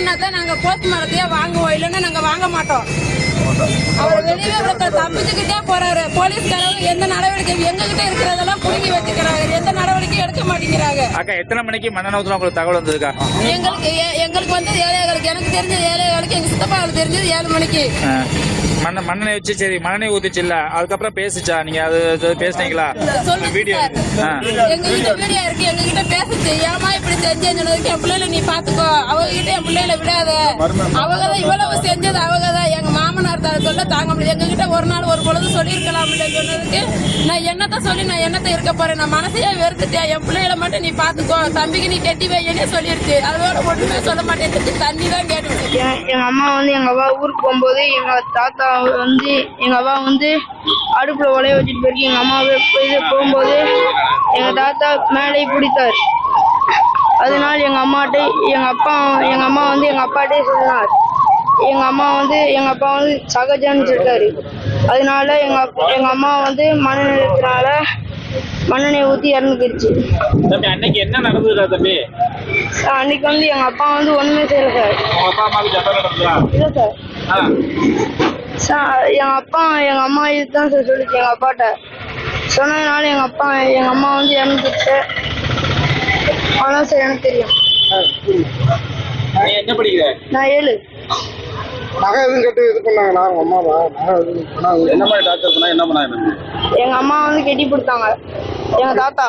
பண்ணா தான் நாங்க போஸ்ட்மார்ட்டத்தையே வாங்குவோம். இல்லைன்னா நாங்க வாங்க மாட்டோம். அவர் வெளியே தப்பிச்சுக்கிட்டே போறாரு. போலீஸ்காரங்க எந்த நடவடிக்கை எங்ககிட்ட இருக்கிறதெல்லாம் புடுங்கி வச்சுக்கிறாங்க எந்த நடவடிக்கையும் எடுக்க மாட்டேங்கிறாங்க. அக்கா எத்தனை மணிக்கு ஊத்துனா உங்களுக்கு தகவல் வந்ததுக்கா? எங்களுக்கு எங்களுக்கு வந்து ஏழைகளுக்கு எனக்கு தெரிஞ்ச ஏழைகளுக்கு எங்க சித்தப்பாவுக்கு தெரிஞ்சது ஏழு மணிக்கு. மண்ண மண்ணெண்ணெய் வச்சு சரி மண்ணெண்ணெய் ஊத்துச்சு இல்ல அதுக்கப்புறம் பேசுச்சா? நீங்க அது பேசுனீங்களா? வீடியோ. சார். ஆ. எங்க கிட்ட வீடியோ இருக்கு எங்க கிட்ட பேசுச்சு. ஏமா இப்படி செஞ்சேன்னு என் பிள்ளைல நீ பாத்துக்கோ அவங்க கிட்ட என் பிள்ளைல விடாத. அவங்க தான் இவ்வளவு செஞ்சது அவங்க சொல்ல தாங்க முடியல எங்ககிட்ட ஒரு நாள் ஒரு பொழுது சொல்லியிருக்கலாம் சொன்னதுக்கு நான் என்னத்தை சொல்லி நான் என்னத்தை இருக்க போறேன்? நான் மனசையே வெறுத்துட்டேன். என் பிள்ளைகளை மட்டும் நீ பாத்துக்கோ. தம்பிக்கு நீ கட்டி வையனே சொல்லிருச்சு. அதோட ஒண்ணுமே சொல்ல மாட்டேன். தண்ணி தான் கேட்டுச்சு எங்க அம்மா வந்து எங்க அப்பா ஊருக்கு போகும்போது எங்க தாத்தா வந்து எங்க அப்பா வந்து அடுப்புல உலைய வச்சுட்டு போயிருக்கு. எங்க அம்மாவே போய் போகும்போது எங்க தாத்தா மேலே பிடித்தார். அதனால எங்க அம்மாட்ட எங்க அப்பா எங்க அம்மா வந்து எங்க அப்பாட்டே சொன்னார். எங்க அம்மா வந்து எங்க அப்பா வந்து சகஜன்னு சொல்லிட்டாரு. அதனால எங்க அப்பா- எங்க அம்மா வந்து மனநிலையத்தினால மண்ணெண்ணெய் ஊத்தி இறந்து போயிடுச்சு தம்பி அன்னைக்கு என்ன நடந்ததுடா தம்பி? அன்னைக்கு வந்து எங்க அப்பா வந்து ஒண்ணுமே செய்யல சார். அப்பா அம்மாவுக்கு சண்டை நடந்ததா இல்ல சார். ஆ. சா- எங்க அப்பா எங்க அம்மா இதுதான் சார் சொல்லிச்சு எங்க அப்பாட்ட. சொன்னதுனால எங்க அப்பா எங்க அம்மா வந்து இறந்துச்சு அதான் சார் எனக்கு தெரியும். என்ன படிக்கிற? நான் ஏழு. நகை எதுவும் கட்டி இது பண்ணாங்களா அவங்க அம்மாவா? நகை எதுவும் பண்ணாங்க. என்ன மாதிரி டாக்டர் பண்ணா என்ன பண்ணாங்க? எங்க அம்மா வந்து கெட்டி கொடுத்தாங்க எங்க தாத்தா.